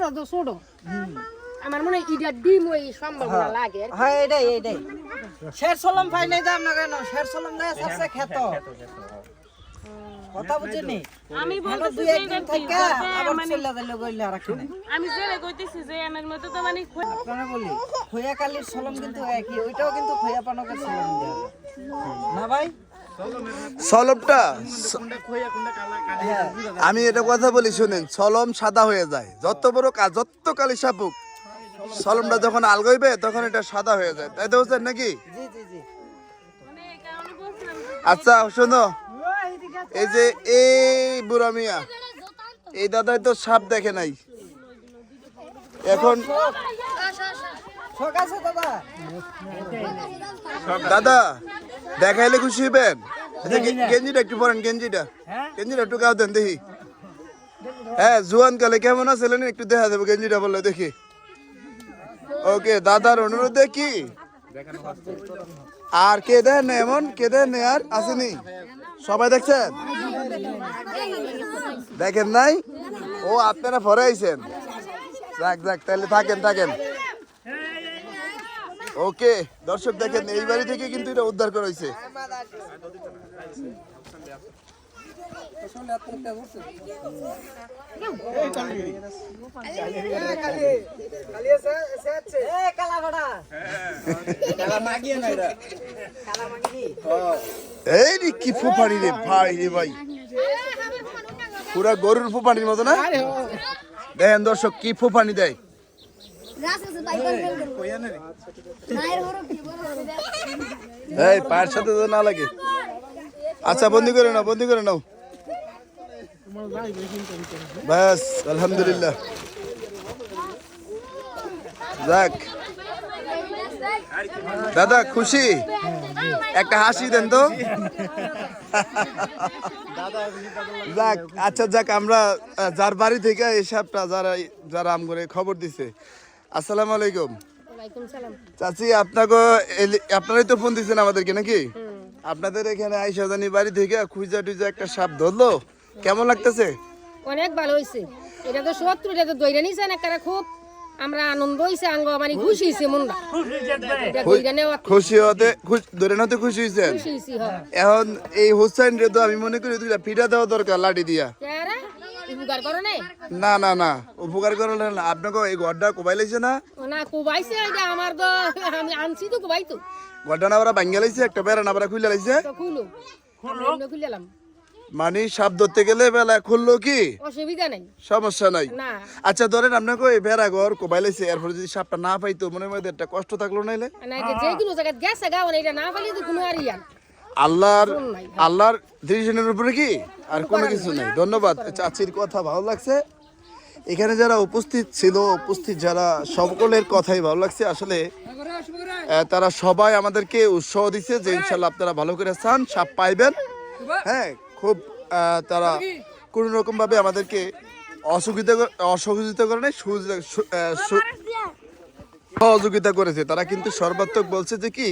ছোট তো ছোট। আমার মনে হয় ইটা ডিম ওই সম্ভাবনা লাগে আর কি। হ্যাঁ এটাই এটাই। শের সলম পাই নাই দাম না কেন? শের সলম না সবসে খেত কথা বুঝিনি? আমি ভালো বলতেছি দুই একদিন থেকে আবার মানে চলে গেল গইলে আর রাখি আমি জেলে কইতেছি যে আমার মতো তো মানে আপনারা বলি খোয়া কালির সলম কিন্তু একই ওইটাও কিন্তু খোয়া পানকের সলম না ভাই? সলমটা হ্যাঁ। আমি এটা কথা বলি শুনেন সলম সাদা হয়ে যায়। যত বড় কাজ যত কালি সাপুক সলমটা যখন আলগইবে তখন এটা সাদা হয়ে যায়। তাই তো বুঝছেন নাকি? জি জি জি। মানে এই কারণে বলছিলাম যে আচ্ছা শোনো। এই যে এই বুড়া মিয়া এই দাদাই তো সাপ দেখে নাই। এখন দাদা দেখাইলে খুশি হবেন আচ্ছা, গেঞ্জিটা একটু পরেন গেঞ্জিটা। গেঞ্জিটা একটু গাও দেন দেখি। হ্যাঁ জুয়ান কালে কেমন আছিলেন একটু দেখা দেবো গেঞ্জিটা বললে দেখি। ওকে দাদার অনুরোধে কি আর কে দেন না এমন? কে দেন আর আসেনি? সবাই দেখছেন? দেখেন নাই? ও আপনারা পরে আইছেন। যাক যাক তাহলে থাকেন থাকেন। ওকে, দর্শক দেখেন, এই বাড়ি থেকে কিন্তু এটা উদ্ধার করা হয়েছে। কি ফুপানি রে, ভাই রে ভাই। পুরা গরুর ফুপানির মতো না? দেখেন দর্শক, কি ফুপানি দেয়। এই সাথে তো না লাগে। আচ্ছা বন্দি করে নাও, বন্দি করে নাও। ব্যাস, আলহামদুলিল্লাহ। যাক। দাদা, খুশি? একটা হাসি দেন তো। যাক আচ্ছা যাক, আমরা যার বাড়ি থেকে এই সাপটা যারা যারা আম করে খবর দিছে আসসালামু আলাইকুম। চাচি আপনাকে আপনারাই তো ফোন দিচ্ছেন আমাদেরকে নাকি? আপনাদের এখানে আইসা জানি বাড়ি থেকে খুঁজা টুজা একটা সাপ ধরলো। কেমন লাগতেছে? অনেক ভালো হয়েছে এটা তো এটা তো দইরা নিছে না কারা খুব। আমরা আনন্দ আঙ্গ মানে খুশি মনটা। খুশি হতে ধরে নাতে খুশি হ্যাঁ। এখন এই হুসাইন রে তো আমি মনে করি দুইটা পিঠা দেওয়া দরকার লাঠি দিয়া। উপকার করো না। না না না উপকার করলে না আপনাকে এই ঘরটা কোবাই লাইছে না? না কুবাইছে এটা আমার তো আমি আনছি তো কুবাই তো। ঘরটা না ওরা ভাঙ্গা লাইছে একটা বেড়া না খুলে লাইছে। তো খুলো খুলে মানে সাপ ধরতে গেলে বেলা খুললো কি? অসুবিধা নাই। সমস্যা নাই। আচ্ছা ধরেন আপনাকে এই বেড়া ঘর কোবাই লাইছে এরপরে যদি সাপটা না পাইতো মনের মধ্যে একটা কষ্ট থাকল নাইলে? না যে কোনো জায়গায় গেছে এটা না পাইলে তো কোনো আর ইয়ার আল্লাহর আল্লাহর ডিসিশনের উপরে কি? আর কোনো কিছু নেই। ধন্যবাদ। চাচির কথা ভালো লাগছে। এখানে যারা উপস্থিত ছিল উপস্থিত যারা সকলের কথাই ভালো লাগছে। আসলে তারা সবাই আমাদেরকে উৎসাহ দিচ্ছে যে ইনশাল্লাহ আপনারা ভালো করে চান সাপ পাইবেন। হ্যাঁ খুব তারা কোনো রকম ভাবে আমাদেরকে অসুবিধা কর- অসহযোগিতা করে নাই সহযোগিতা করেছে। তারা কিন্তু সর্বাত্মক বলছে যে কি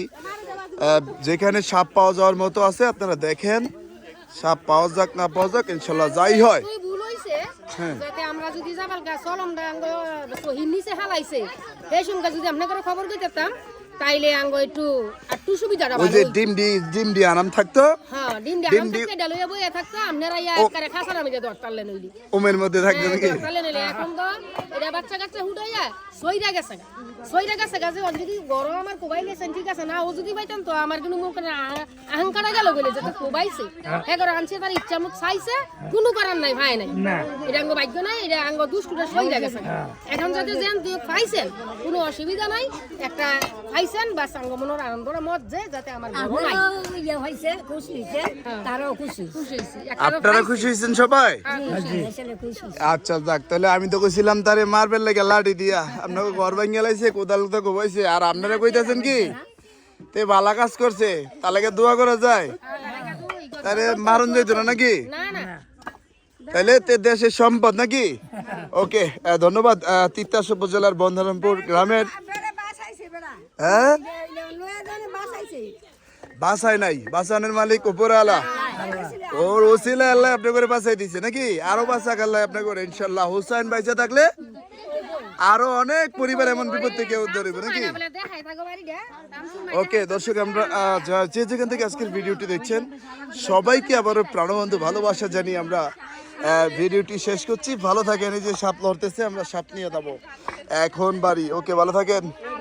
যেখানে সাপ পাওয়া যাওয়ার মতো আছে আপনারা দেখেন। সাপ পাওয়া যাক না পাওয়া যাক ইনশাল্লাহ যাই হয়। হ্যাঁ। যাতে আমরা যদি যাবার গা চলম নিচে হালাইছে সেই সঙ্গে যদি আপনাকে খবর দিতাম তাইলে আঙ্গ একটু একটু সুবিধাটা ওই ভালো। যে ডিম ডি ডিম ডি আনাম থাকতো? হ্যাঁ ডিম ডালুয়া বইয়া থাকতো আপনারা ইয়া করে খাসার আমি যে দরতালে নইলি ওমের মধ্যে থাকতো নাকি? নইলে এখন তো এটা বাচ্চা কাচ্চা সইরা গেছে গা। সইরা গেছে গাছে যদি গরম আমার ঠিক আছে না? ও যদি পাইতাম তো আমার কিন্তু মুখ আহংকারা গেল বলে যে তো কোবাইছে। হ্যাঁ করে আনছে তার ইচ্ছা মুখ চাইছে কোনো করার নাই ভাই নাই। এটা আঙ্গ ভাগ্য নাই এটা আঙ্গ দুষ্টুটা সইরা গেছে এখন যদি যেন তুই পাইছেন কোনো অসুবিধা নাই একটা পাইছেন বা সাঙ্গ মনের মত যে যাতে আমার বড় নাই। ইয়ে হয়েছে খুশি হয়েছে তারাও খুশি খুশি হয়েছি আপনারা খুশি হয়েছেন সবাই? আচ্ছা যাক তাহলে আমি তো কইছিলাম তারে মারবেল লাগে লাঠি দিয়া। আপনাকে ঘর ভাঙ্গে লাইছে, কোদাল তো কোবাইছে, আর আপনারা কইতাছেন কি? তে ভালা কাজ করছে তাহলে দোয়া করা যায়। তারে মারুন যাইতো না নাকি? তাহলে তে দেশের সম্পদ নাকি? ওকে ধন্যবাদ তিতাস উপজেলার বন্ধরামপুর গ্রামের। হ্যাঁ? বাসায় নাই, বাসানের মালিক উপরওয়ালা। ওর ওসিলা আল্লাহ আপনি করে বাসাই দিছে নাকি? আরও বাসা আল্লাহ আপনি করে ইনশাল্লাহ হুসাইন বাইসা থাকলে আরও অনেক পরিবার এমন বিপদ থেকে উদ্ধার হইবে নাকি? ওকে দর্শক, আমরা যে যেখান থেকে আজকের ভিডিওটি দেখছেন, সবাইকে আবারও প্রাণবন্ধু ভালোবাসা জানি আমরা ভিডিওটি শেষ করছি। ভালো থাকেন, এই যে সাপ লড়তেছে, আমরা সাপ নিয়ে যাব। এখন বাড়ি। ওকে ভালো থাকেন।